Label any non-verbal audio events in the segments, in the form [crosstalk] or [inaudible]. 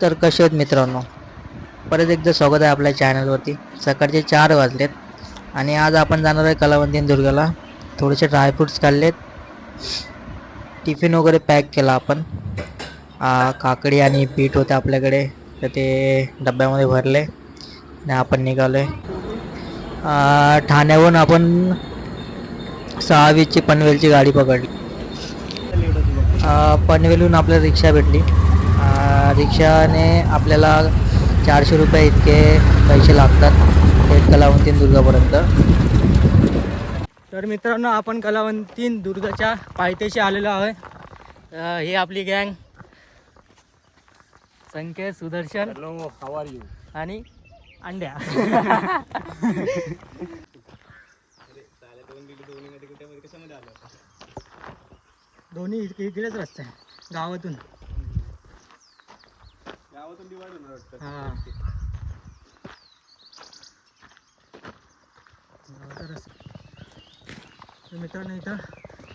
तर कसे आहेत मित्रांनो? परत एकदा स्वागत आहे आपल्या चॅनलवरती. सकाळचे चार वाजलेत आणि आज आपण जाणार आहे कलावंतीन दुर्गाला. थोडेसे ड्रायफ्रुट्स काढलेत टिफिन वगैरे पॅक केला आपण. काकडी आणि पीठ होते आपल्याकडे. तर ते डब्यामध्ये भरले. आणि आपण निघालो आहे ठाण्याहून आपण सहावीची पनवेलची गाडी पकडली. पनवेलहून आपल्याला रिक्षा भेटली. रिक्षाने आपल्याला चारशे रुपये इतके पैसे लागतात एक कलावंतीन दुर्गापर्यंत. तर मित्रांनो आपण कलावंतीन दुर्गाच्या पायथ्याशी आलेलो आहे. ही आपली गँग. Sanket Sudarshan. Hello how are you आणि अंड्या. [laughs] दोन्ही इकडे- इकडेच रस्ते आहे गावातून. गावातून डिवाइड होणार वाटतं. हा. गावाचा रस्ता. तर मित्रांनो इथं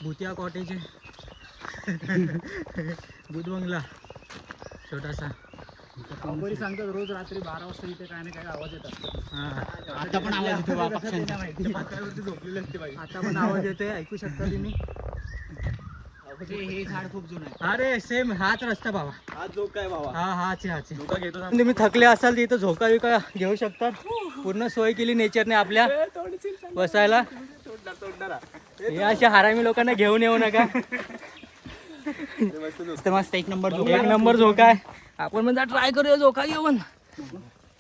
भूतिया कॉटेज आहे. [laughs] बुध बंगला छोटासा. कंपनी सांगतात रोज रात्री बारा वाजता इथे काय ना काय आवाज येतात. हा. आता पण आवाज येतो झोपलेले असते बाई आता पण आवाज येतोय ऐकू शकता तुम्ही. हे झाड खूप जुनं आहे. अरे सेम हाच रस्ता बाबा. हा हा तुम्ही थकले असाल तर इथं झोका विका घेऊ शकतात. पूर्ण सोय केली नेचरने आपल्या बसायला. हे. अशा हरामी लोकांना घेऊन येऊ नका. [laughs] मस्त मस्त एक नंबर एक नंबर झोका आहे. आपण म्हणजे ट्राय करूया झोका घेऊन.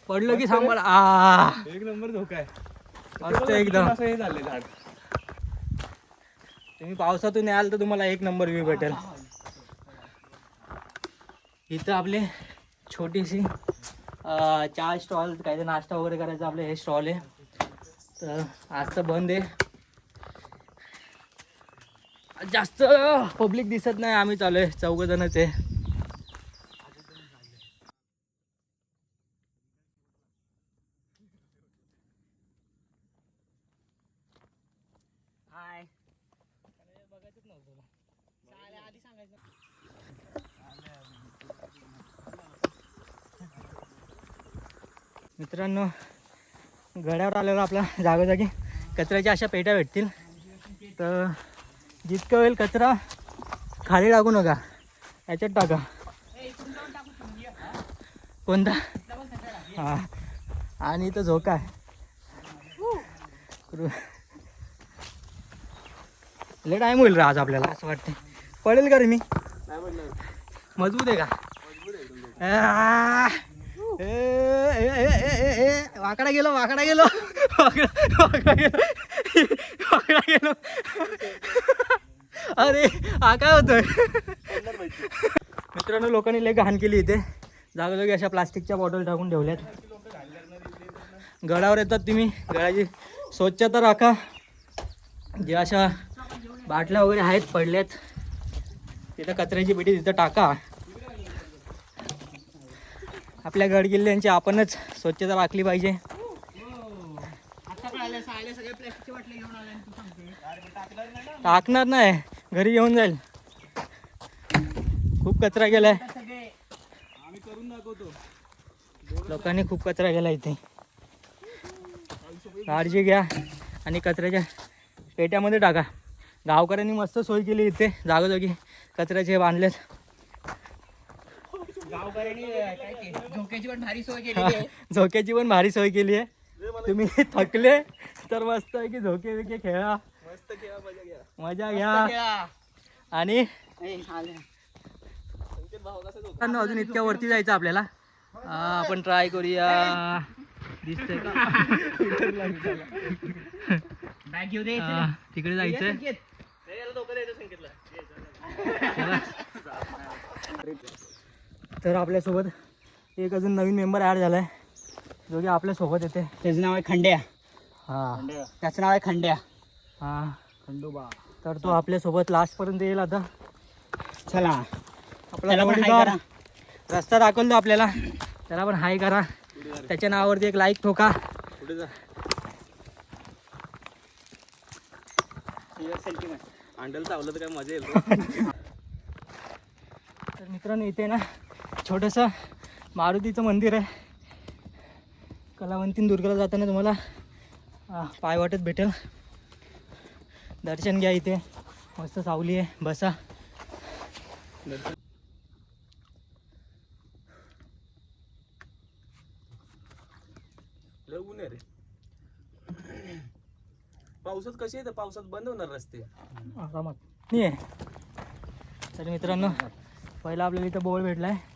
पडलं की सांभाळ. आ. एक नंबर धोका आहे. मस्त एकदम. असं झाले झाड. तुम्ही पावसातून याल तर तुम्हाला एक नंबर व्ह्यू भेटेल. इथं आपले छोटीशी चहा स्टॉल काहीतरी नाश्ता वगैरे करायचा आपले हे स्टॉल आहे. तर आज तर बंद आहे. जास्त पब्लिक दिसत नाही आम्ही चालू आहे. चौघजणच आहे. मित्रांनो गड्यावर आलेला आपला जागोजागी. कचऱ्याच्या अशा पेट्या भेटतील. तर जितकं होईल कचरा खाली टाकू नका. याच्यात टाका. कोणता? हा. आणि इथं झोका आहे. लय टाईम होईल रे आज आपल्याला असं वाटतं पडेल का रे मी? मजबूत आहे का? ए, ए, ए, ए, ए, वाकडा गेलो वाकडा गेलो. वाकडा गेलो. वाकडा गेलो. अरे हा काय होतोय? मित्रांनो लोकांनी लय घाण केली इथे. जागोजागी अशा प्लास्टिकच्या बॉटल टाकून ठेवल्यात. गडावर येतात तुम्ही. गडाची स्वच्छता राखा. जे अशा बाटल्या वगैरे आहेत पडल्यात. तिथं कचऱ्याची पेटी तिथं टाका. आपल्या गड किल्ल्यांची आपणच स्वच्छता राखली पाहिजे. टाकणार नाही घरी घेऊन जाईल. खूप कचरा गेलाय. लोकांनी खूप कचरा गेला इथे. काळजी घ्या आणि कचऱ्याच्या पेट्यामध्ये टाका. गावकऱ्यांनी मस्त सोय केली इथे जागोजागी कचऱ्याचे बांधलेत. धोक्याची पण भारी सोय [laughs] झोक्याची पण भारी सोय केली आहे. तुम्ही [laughs] थकले तर मस्त आहे की झोके बिके खेळा. मस्त खेळा मजा घ्या. मजा घ्या. आणि? अजून इतक्या वरती जायचं आपल्याला. आपण ट्राय करूया. दिसतंय का? तिकडे जायचंय. [laughs] तर आपल्यासोबत एक अजून नवीन मेंबर ॲड झालाय. जो की आपल्यासोबत येते. त्याचं नाव आहे खंड्या. हा. त्याचं नाव आहे खंड्या. हा. खंडोबा. तर तो आपल्यासोबत लास्टपर्यंत येईल आता. चला. आपला त्याला पण हाय जोडीदार करा. रस्ता दाखवतो आपल्याला. त्याला पण हाय करा. त्याच्या नावावरती एक लाईक ठोका. पुढे जा. हँडल चावलं तर काय मजा येईल. [laughs] तर मित्रांनो इथे ना छोटंसं मारुतीचं मंदिर आहे. कलावंतीन दुर्गाला जाताना तुम्हाला पाय वाटत भेटेल. दर्शन घ्या इथे. मस्त सावली आहे. बसा. रे. पावसात कशी आहे पावसात बंद होणार रस्ते. आरामात. नाही आहे तर मित्रांनो पहिला आपल्याला इथं बोर्ड भेटला आहे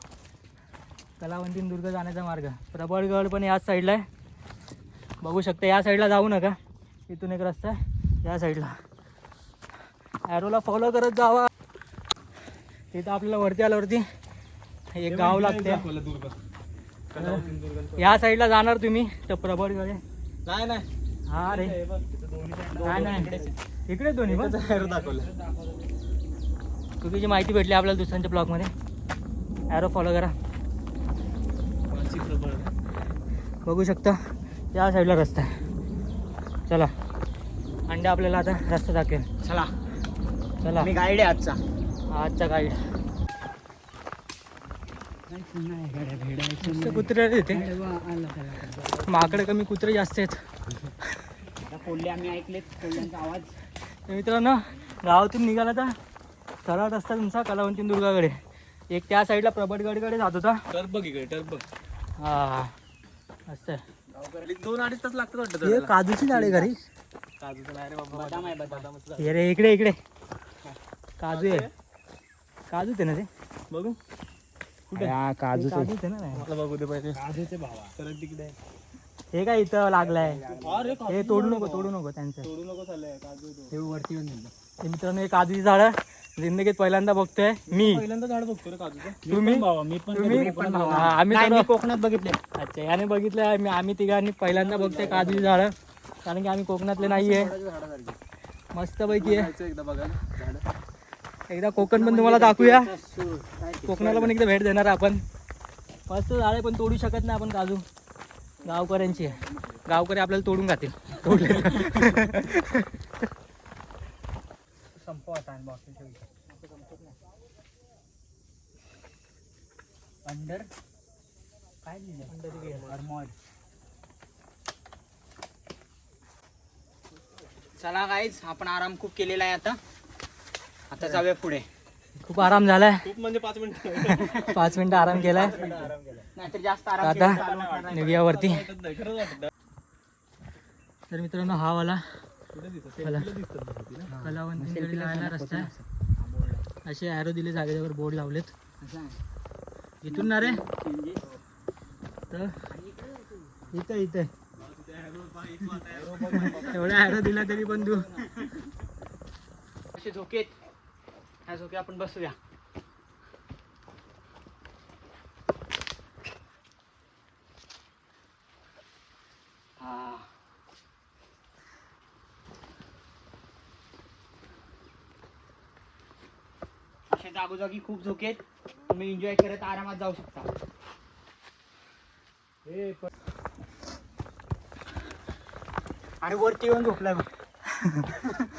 कलावंतीन दुर्ग जाण्याचा मार्ग. प्रबळगड पण याच साईडला आहे. बघू शकता या साईडला जाऊ नका. इथून एक रस्ता आहे या साईडला ॲरोला फॉलो करत जावा. तिथं आपल्याला वरती आल्यावरती एक गाव लागते या साईडला जाणार तुम्ही तर प्रबळगड आहे. नाही नाही. हा रे. नाही नाही. इकडे दोन्ही पण? दाखवलं. चुकीची माहिती भेटली आपल्याला दुसऱ्यांच्या ब्लॉगमध्ये ॲरो फॉलो करा. बघू शकता या साईडला रस्ता आहे. चला. अंडे आपल्याला आता रस्ता दाखवेल. चला. चला. मी गाईड आहे आजचा. आजचा गाईड कुत्रे इथे. माकडे कमी कुत्रे जास्त आहेत. कोल्हे आम्ही ऐकलेत कोल्ह्यांचा आवाज. तर मित्रांनो गावातून निघाला तर सरळ रस्ता तुमचा कलावंतीन दुर्गाकडे. एक त्या साईडला प्रबटगडकडे जात होता. टर्ब बघ इकडे टर्ब बघ हा. असं दोन अडीच तास लागतात वाटतं हे काजूची झाडे घरी. काजूचं नाही रे बाबा बदाम आहे हे रे इकडे इकडे. काजू आहे. काजूच आहे ना ते? बघू. कुठे? काजूच काजूच आहे. ना मला बघू दे पहिले. काजूचे भावा तिकडे. हे काय इथं लागलाय? अरे हे तोडू नको तोडू नको त्यांचं. नको हे वरती येऊन हे मित्रांनो हे काजूची झाडं. जिंदगीत पहिल्यांदा बघतोय मी. पहिल्यांदा झाड बघतो रे काजूचं. तुम्ही? भावा मी पण तुम्ही मी पण भावा. हा, आम्ही नाही, सर्व- मी कोकणात बघितले अच्छा याने बघितलं आम्ही आम्ही तिघांनी पहिल्यांदा बघतोय काजूची झाडं. कारण की आम्ही कोकणातले नाही आहे. मस्तपैकी आहे. एकदा बघायला झाड. एकदा कोकण पण तुम्हाला दाखवूया? कोकणाला पण एकदा भेट देणार आपण. मस्त झाडे पण तोडू शकत नाही आपण काजू. गावकऱ्यांची आहे. गावकरी आपल्याला तोडून खातील तोडले संपव आता. अंडर? काय लिहिलं अर्मॉड चला गाईज आपण आराम खूप केलेला आहे आता. आता जाऊया पुढे. खूप आराम झालाय. खूप म्हणजे पाच मिनिटं. पाच मिनिटं आराम केलाय. नाहीतर जास्त आराम आता. निघूया वरती. तर मित्रांनो हा वाला. रस्ता आहे. असे. ॲरो दिले जागेवर बोर्ड लावलेत. इथून ना रे. तर इथं. इथं [laughs] एवढा ॲरो दिला तरी पण तू. असे झोके आहेत. ह्या झोके आपण बसूया. हा. असे जागोजागी खूप झोके आहेत. तुम्ही एन्जॉय करत आरामात जाऊ शकता. अरे वरती येऊन झोपलाय [laughs]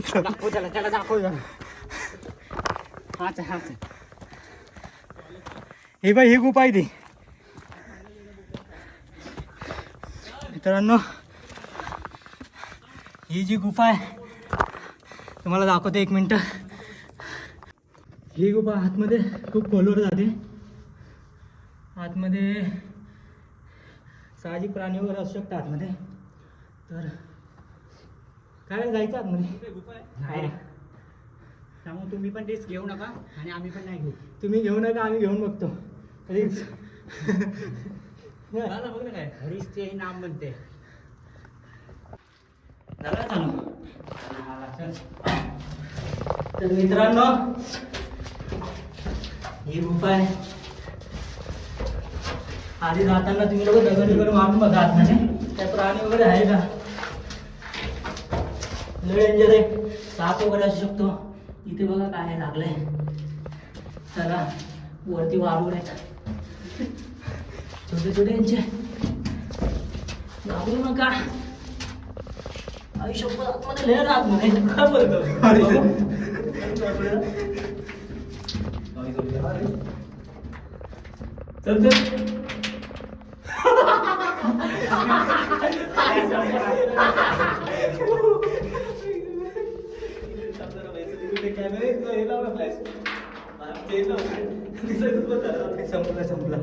दाखव त्याला त्याला दाखव हाच हाच ही बाई ही गुफा आहे ती. मित्रांनो ही जी गुफा आहे तुम्हाला दाखवते एक मिनटं. ही गुफा आतमध्ये खूप खोलवर जाते. आतमध्ये साहजिक प्राणी वगैरे असू शकतात आतमध्ये. तर काय जायचं आतमध्ये. नाही रे. त्यामुळे तुम्ही पण रिस्क घेऊ नका आणि आम्ही पण नाही घेऊ. तुम्ही घेऊ नका आम्ही घेऊन बघतो. झालं [laughs] बघ ना काय. रिस्क हे नाम बनते झालं चालू. तर मित्रांनो ही गुफा आहे. आधी जाताना तुम्ही लोक दगड वगैरे मारून बघा आतमध्ये. त्या प्राणी वगैरे आहे का? लय डेंजर आहे. साप वगैरे असू शकतो. इथे बघा काय लागलंय. चला वरती वारूळ आहेत छोटे छोटे यांचे घाबरू नका. आयुष्यभर आतमध्ये लय राहत नाही का बोलतो चल चल. [laughs] संपला संपला.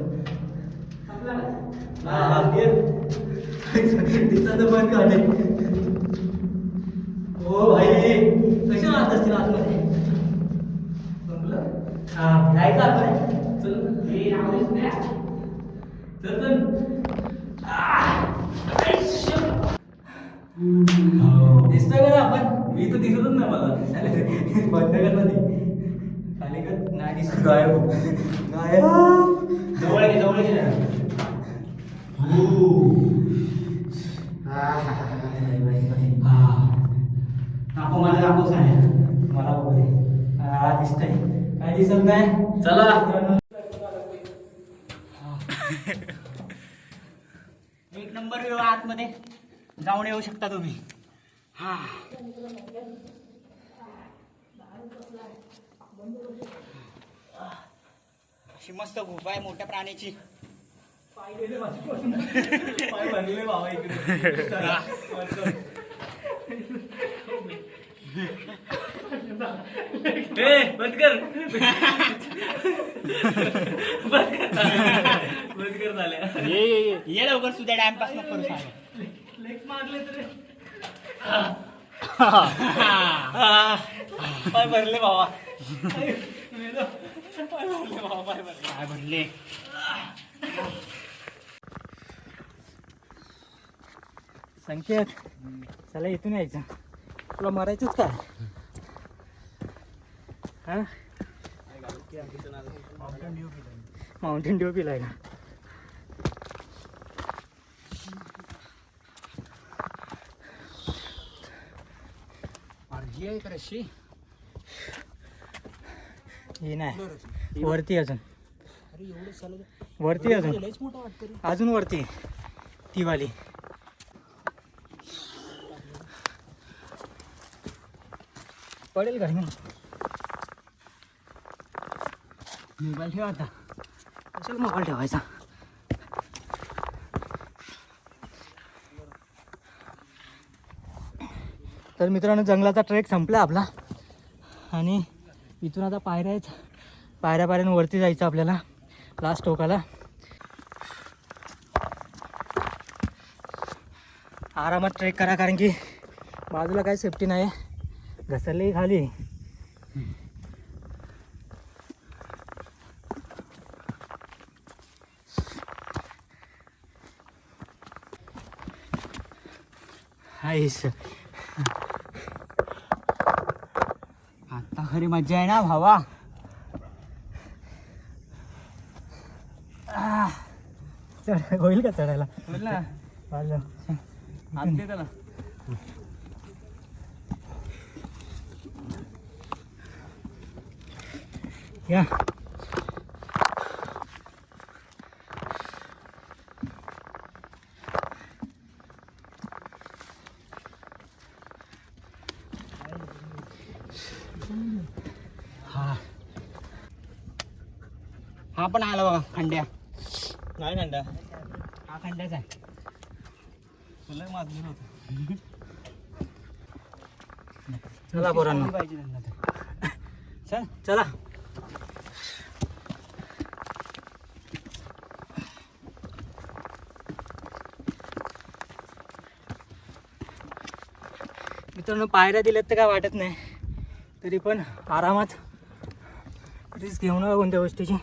हा हा. दिसाचं पण काढे हो भाई. कसे राहत असतील आतमध्ये? संपलं? हा जायचं आतमध्ये चल हे द्या चल चल. मी तर दिसतच नाही मला. बंद कर ना ती. खाली कर. नाही दिसत. गायब. गायब. जवळ घे जवळ घे दाखव मला दाखव साड्या. मला बघू दे. हा दिसतंय. काय दिसत नाही? चला. एक नंबर आतमध्ये जाऊन येऊ शकता तुम्ही. हा. अशी मस्त गुफा आहे मोठ्या प्राण्याची. बंद कर. बंद कर. झाल्या. ये ये ये. ये लवकर सुद्धा डॅम पास नको करू सांग पाय भरले बाबा. पाय भरले. बाबा पाय भरले काय भरले संकेत चला इथून यायचं. तुला मरायचंच काय? हा? माउंटेन ड्यू पिलाय का? आहे हे नाही. वरती अजून. अरे एवढं चालत वरती अजून. लयच मोठा वाटतं रे. अजून वरती ती वाली. पडेल का मोबाईल ठेवा आता. कशाला मोबाईल ठेवायचा? तर मित्रांनो जंगलाचा ट्रेक संपला आपला. आणि इथून आता पायऱ्या आहेत. पायऱ्या पायऱ्यांवरती जायचं आपल्याला लास्ट टोकाला. आरामात ट्रेक करा कारण की बाजूला काही सेफ्टी नाही घसरली खाली. Hi sir. खरी मजा आहे ना भावा? चढ होईल का चढायला? चालेल. त्याला. या. पण आला बघा खंड्या. नाही खंडा हा खंड्याच आहे. तुला माजलेलं होतं. चला पोरांनो. पाहिजे. चल. चला. मित्रांनो पायऱ्या दिल्यात तर काय वाटत नाही. तरी पण आरामात रिस्क घेऊ नका कोणत्या गोष्टीची.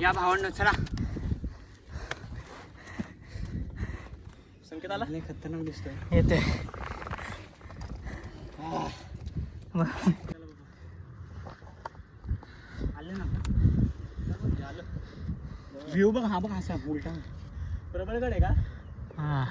या भावांना चला. संकेत आला? नाही खतरनाक दिसतोय. येते आले ना. व्ह्यू बघ हा बघ असा उलटा बरोबर कडे का? हा.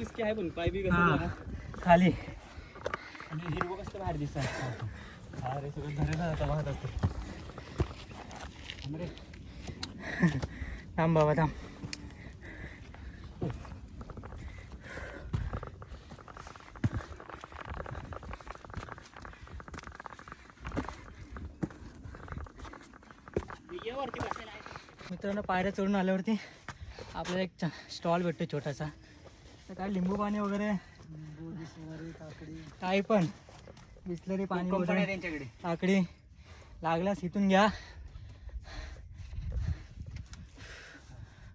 रिस्की आहे पण पाय बी. कसं खाली. आणि हिरवं कसं बाहेर दिसतात हा रे सगळं वाहत असते. थांब बाबा थांब. मित्रांनो पायऱ्या चढून आल्यावरती आपल्याला एक स्टॉल भेटतो छोटासा. तर काय लिंबू पाणी वगैरे? काही पण. बिस्लरी पाणी वगैरे. त्यांच्याकडे. काकडी. लागल्यास इथून घ्या.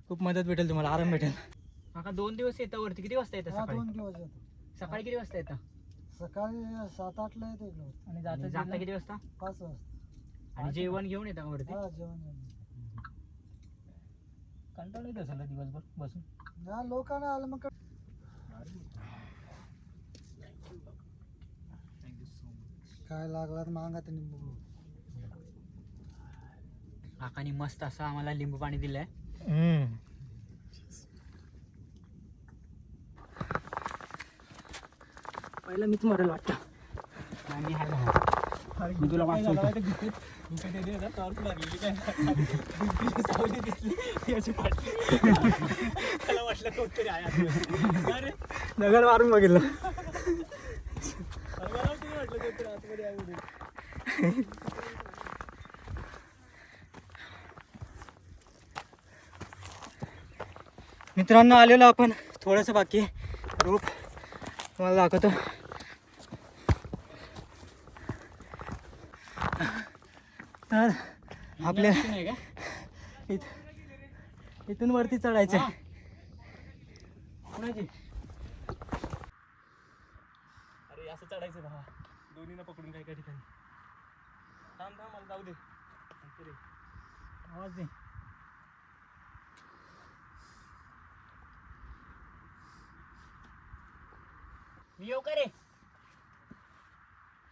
खूप मदत भेटेल तुम्हाला आराम भेटेल. काका दोन दिवस येतं वरती. किती वाजता येतं सकाळी? दोन दिवस येतो. सकाळी किती वाजता येतं? सकाळी सात आठला येतो इकडं. आणि जाता जाता किती वाजता? पाच वाजता. आणि जेवण घेऊन येतं वरती? हा जेवण जेवण कंटाळा येत दिवसभर बसून. लोकांना आलं मग काय लागला तर मागा ते निंबू काकानी मस्त असं आम्हाला लिंबू पाणी दिलंय. पहिला मीच मरेल वाटतं. आणि हाय. भावा. मी तुला वाचवतो. दगड मारून बघितलं अरे मला तरी वाटलं कोणतरी आतमध्ये आहे म्हणून. मित्रांनो आलेलो आपण. थोडंसं बाकी रूप तुम्हाला दाखवतो. तर आपल्या नाही का? इथ- इथून वरती चढायचं आहे कोणाची अरे असं चढायचं भावा दोन्हीनं पकडून काय काय ठिकाणी थांब थांब मला जाऊ दे नंतर ये. आवाज दे मी येऊ का रे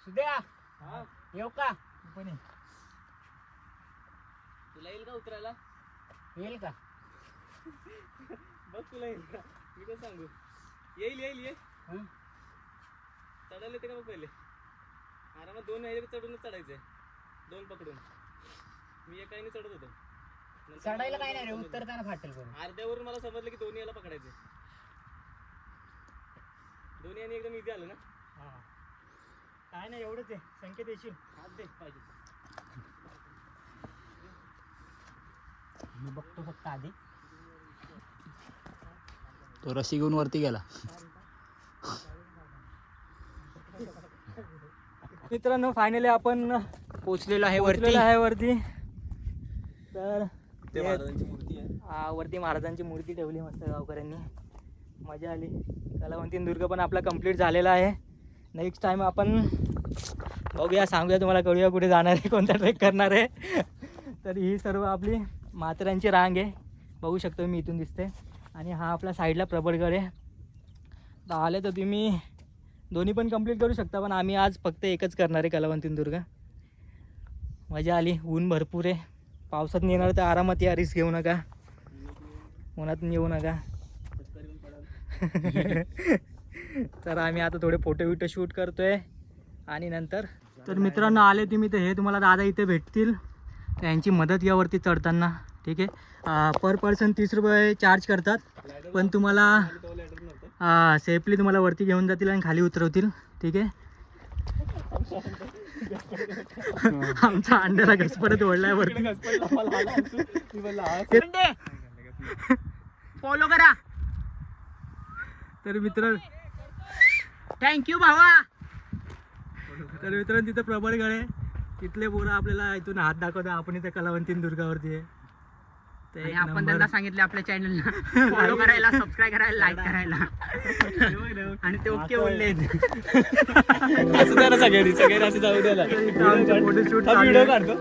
सुद्या हा येऊ का? पण ये. तुला येईल का उतरायला? येईल का? बघ तुला येईल का? मी काय सांगू? येईल येईल ये. हं? चढायला येते का बघ पहिले? आरामात दोन ह्याच्यावर चढूनच चढायचंय. दोन पकडून. मी एकाने चढत होतो. नंतर चढायला मला काय नाही रे समजलं. उतरताना फाटेल करून. अर्ध्यावरून मला समजलं की दोन्ही याला पकडायचे दोन्ही आणि एकदम इझी आलं ना? हा. काय नाही एवढंच आहे. संकेत येशील. हात दे. पाहिजे मी बघतो फक्त आधी. तो रशी घेऊन वरती गेला. मित्रांनो फायनली आपण पोचलेलो आहे पोहोचलेलो आहे वरती. तर ते महाराजांची मूर्ती आहे. वरती महाराजांची मूर्ती ठेवली मस्त गावकऱ्यांनी. मजा आली. कलावंतीन दुर्ग पण आपला कंप्लीट झालेला आहे. नेक्स्ट टाइम आपण बघूया सांगूया तुम्हाला कळूया कुठे जाणार आहे कोणता ट्रेक करणार आहे. तर ही सर्व आपली मात्रांची रांग आहे. बघू शकतो मी इथून दिसते. आणि हा आपला साईडला प्रबळगड आहे. तर आले तर तुम्ही दोन्ही पण कंप्लीट करू शकता पण आम्ही आज फक्त एकच करणार आहे कलावंतीनदुर्ग मजा आली ऊन भरपूर आहे. पावसात नेणार तर आरामात या रिस्क घेऊ नका. उन्हात येऊ नका. तर आम्ही आता थोडे फोटो विटो शूट करतोय आणि नंतर तर मित्रांनो आले तुम्ही तर हे तुम्हाला दादा इथे भेटतील. तर यांची मदत यावरती चढताना ठीक आहे? पर पर्सन तीस रुपये चार्ज करतात. पण तुम्हाला सेफली तुम्हाला वरती घेऊन जातील आणि खाली उतरवतील ठीक आहे? आमचा अंड्याला घसपडत ओढलाय वरती. फॉलो करा. तर मित्र थँक्यू भावा. तर मित्रांनो तिथं प्रबळ गळे तिथले पोरं आपल्याला इथून हात दाखवतात. आपण इथे कलावंतीन दुर्गावरती आहे. आणि एक आपण. त्यांना सांगितले आपल्या चॅनलला फॉलो [laughs] करायला सबस्क्राईब करायला लाईक करायला. आणि ते ओके बोलले [laughs] असं सगळ्यांनी. सगळ्यांनी असं जाऊ फोटोशूट [laughs] व्हिडिओ काढतो.